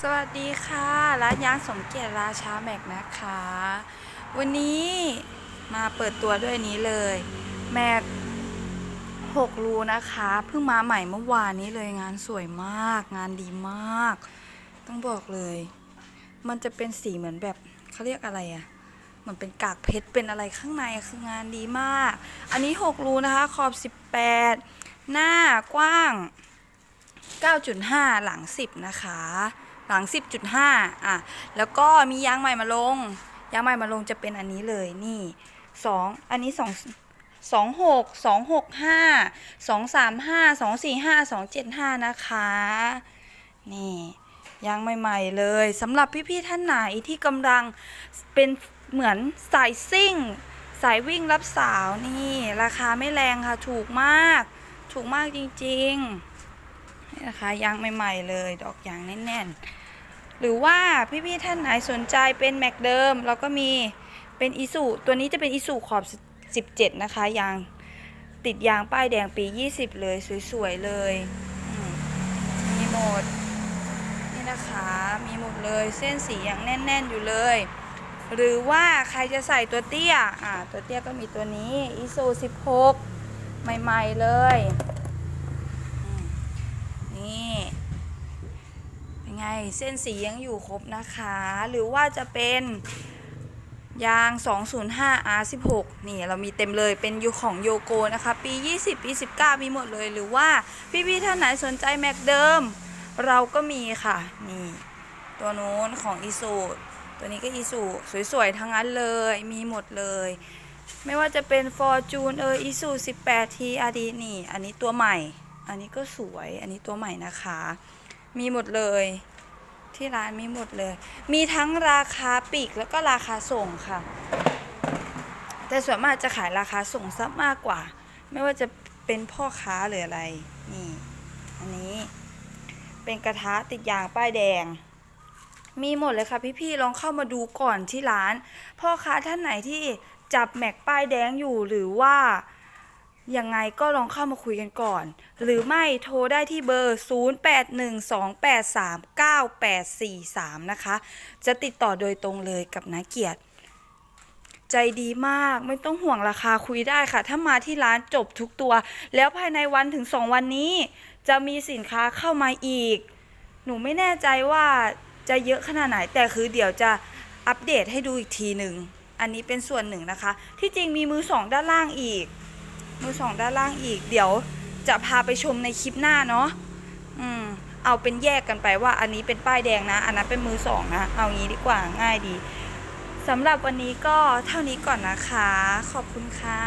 สวัสดีค่ะร้านยางสมเกียรติราชาแม็กนะคะ วันนี้มาเปิดตัวด้วยนี้เลย แม็ก6รูนะคะเพิ่งมาใหม่เมื่อวานนี้เลยงานสวยมาก งานดีมาก ต้องบอกเลย มันจะเป็นสีเหมือนแบบเขาเรียกอะไรอะเหมันเป็นกากเพชรเป็นอะไรข้างในคืองานดีมาก อันนี้6รูนะคะขอบ18หน้ากว้าง 9.5 หลัง 10 นะคะ หลัง 10.5อะแล้วก็มียางใหม่มาลง ยางใหม่มาลงจะเป็นอันนี้เลยนี่ 2 อันนี้ 2 26 265 235 245 275 นะคะ นี่ยางใหม่ๆเลยสำหรับพี่ๆท่านไหนที่กำลังเป็นเหมือนสายซิ่ง สายวิ่งรับสาวนี่ ราคาไม่แรงค่ะ ถูกมาก ถูกมากจริง ๆ นี่นะคะยางใหม่ๆเลย ดอกยางแน่นๆ หรือว่าพี่ๆท่านไหนสนใจเป็นแม็กเดิมเราก็มีเป็นอีสุตัวนี้จะเป็นอีสุขอบ 17 นะคะยางติดยางป้ายแดงปี 20 เลยสวยๆเลยมีหมดนี่นะคะมีหมดเลยเส้นสีอย่างแน่น ๆอยู่เลย หรือว่าใครจะใส่ตัวเตี้ยอ่าตัวเตี้ยก็มีตัวนี้อีซู16 ใหม่ๆเลย นี่เป็นไงเส้นสียังอยู่ครบนะคะ หรือว่าจะเป็นยาง 205 R16 นี่เรามีเต็มเลยเป็นยูของโยโกนะคะ ปี 20 ปี 19 มีหมดเลย หรือว่าพี่ๆท่านไหนสนใจแม็กเดิม เราก็มีค่ะ นี่ ตัวนู้นของอีซูตัวนี้ก็อีซูสวยๆ ทั้งนั้นเลย มีหมดเลย ไม่ว่าจะเป็น Fortune เอออีซู18 TRD นี่ อันนี้ตัวใหม่ อันนี้ก็สวย อันนี้ตัวใหม่นะคะ มีหมดเลย ที่ร้านมีหมดเลย มีทั้งราคาปีกแล้วก็ราคาส่งค่ะ แต่ส่วนมากจะขายราคาส่งซับมากกว่า ไม่ว่าจะเป็นพ่อค้าหรืออะไร นี่ อันนี้เป็นกระทะติดยางป้ายแดง มีหมดเลยค่ะพี่ๆ ลองเข้ามาดูก่อนที่ร้าน พ่อค้าท่านไหนที่จับแม็กป้ายแดงอยู่หรือว่า ยังไงก็ลองเข้ามาคุยกันก่อน หรือไม่โทรได้ที่เบอร์ 0812839843 นะคะ จะติดต่อโดยตรงเลยกับนาเกียรติ ใจดีมากไม่ต้องห่วงราคาคุยได้ค่ะ ถ้ามาที่ร้านจบทุกตัว แล้วภายในวันถึง 2 วันนี้ จะมีสินค้าเข้ามาอีก หนูไม่แน่ใจว่าจะเยอะขนาดไหน แต่คือเดี๋ยวจะอัปเดตให้ดูอีกทีหนึ่ง อันนี้เป็นส่วนหนึ่งนะคะ ที่จริงมีมือสองด้านล่างอีก มือสองด้านล่างอีก เดี๋ยวจะพาไปชมในคลิปหน้าเนาะอืมเอาเป็นแยกกันไปว่าอันนี้เป็นป้ายแดงนะ อันนั้นเป็นมือสองนะ เอางี้ดีกว่าง่ายดีสำหรับวันนี้ก็เท่านี้ก่อนนะคะ ขอบคุณค่ะ